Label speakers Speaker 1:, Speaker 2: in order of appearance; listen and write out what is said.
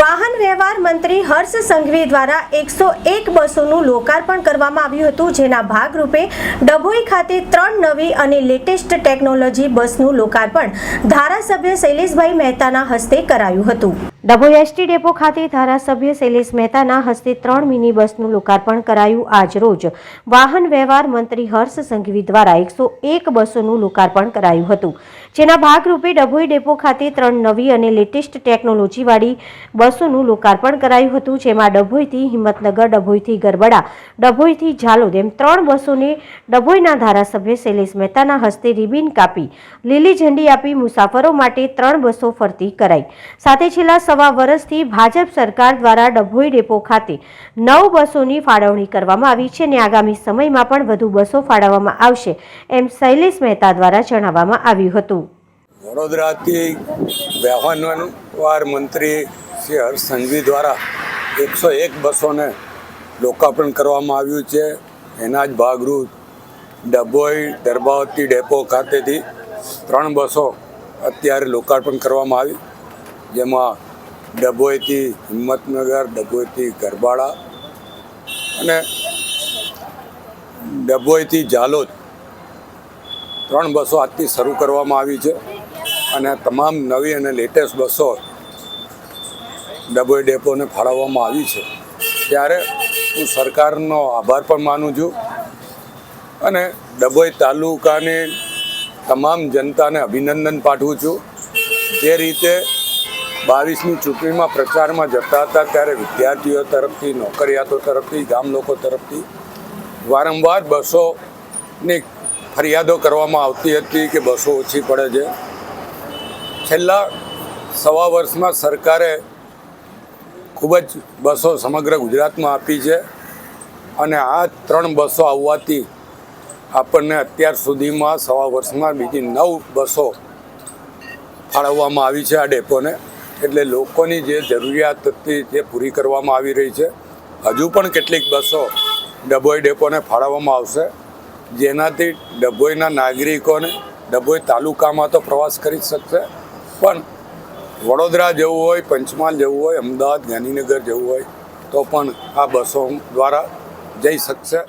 Speaker 1: વાહન વ્યવહાર મંત્રી હર્ષ સંઘવી દ્વારા એકસો એક બસોનું લોકાર્પણ કરવામાં આવ્યું હતું, જેના ભાગરૂપે ડભોઈ ખાતે ત્રણ નવી અને લેટેસ્ટ ટેકનોલોજી બસનું લોકાર્પણ ધારાસભ્ય શૈલેષભાઈ મહેતાના હસ્તે કરાયું હતું. ડભોઈ એસટી ડેપો ખાતે ધારાસભ્ય શૈલેષ મહેતાના હસ્તે ત્રણ મિની બસનું લોકાર્પણ કરાયું આજ રોજ. વાહન વ્યવહાર મંત્રી હર્ષ સંઘવી દ્વારા એકસો એક બસોનું લોકાર્પણ કરાયું હતું. જેના ભાગરૂપે ડભોઈ ડેપો ખાતે ત્રણ નવી અને લેટેસ્ટ ટેકનોલોજીવાળી બસોનું લોકાર્પણ કરાયું હતું, જેમાં ડભોઈથી હિંમતનગર, ડભોઈથી ગરબડા, ડભોઈથી ઝાલોદ એમ ત્રણ બસોને ડભોઈના ધારાસભ્ય શૈલેષ મહેતાના હસ્તે રિબિન કાપી, લીલી ઝંડી આપી મુસાફરો માટે ત્રણ બસો ફરતી કરાઈ. સાથે છેલ્લા સવા વર્ષથી ભાજપ સરકાર દ્વારા ડભોઈ ડેપો ખાતે નવ બસોની ફાળવણી કરવામાં આવી છે અને આગામી સમયમાં પણ વધુ બસો ફાળવવામાં આવશે એમ શૈલેષ મહેતા દ્વારા જણાવવામાં આવ્યું હતું.
Speaker 2: વડોદરાથી વ્યવહાર મંત્રી શ્રી હર્ષ સંઘવી દ્વારા એકસો એક બસોને લોકાર્પણ કરવામાં આવ્યું છે. એના જ ભાગરૂપ ડભોઈ દરબાવતી ડેપો ખાતેથી ત્રણ બસો અત્યારે લોકાર્પણ કરવામાં આવી. જેમાં ડભોઈથી હિંમતનગર, ડભોઈથી ગરબાડા અને ડભોઈથી ઝાલોદ. ત્રણ બસો આજથી શરૂ કરવામાં આવી છે અને તમામ નવી અને લેટેસ્ટ બસો ડભોઈ ડેપોને ફાળવવામાં આવી છે. ત્યારે હું સરકારનો આભાર પણ માનું છું અને ડભોઈ તાલુકાની તમામ જનતાને અભિનંદન પાઠવું છું. જે રીતે બાવીસની ચૂંટણીમાં પ્રચારમાં જતા હતા ત્યારે વિદ્યાર્થીઓ તરફથી, નોકરિયાતો તરફથી, ગામ લોકો તરફથી વારંવાર બસોની ફરિયાદો કરવામાં આવતી હતી કે બસો ઓછી પડે છે. છેલ્લા સવા વર્ષમાં સરકારે ખૂબ જ બસો સમગ્ર ગુજરાતમાં આપી છે અને આ ત્રણ બસો આવવાથી આપણને અત્યાર સુધીમાં સવા વર્ષમાં બીજી નવ બસો ફાળવવામાં આવી છે આ ડેપોને. એટલે લોકોની જે જરૂરિયાત હતી તે પૂરી કરવામાં આવી રહી છે, હજુ પણ કેટલીક બસો ડભોઈ ડેપોને ફાળવવામાં આવશે. જેનાથી ડભોઈના નાગરિકોને ડભોઈ તાલુકામાં તો પ્રવાસ કરી શકશે. પણ વડોદરા જવું હોય, પંચમહાલ જવું હોય, અમદાવાદ, ગાંધીનગર જવું હોય, તો પણ આ બસો દ્વારા જઈ શકશે.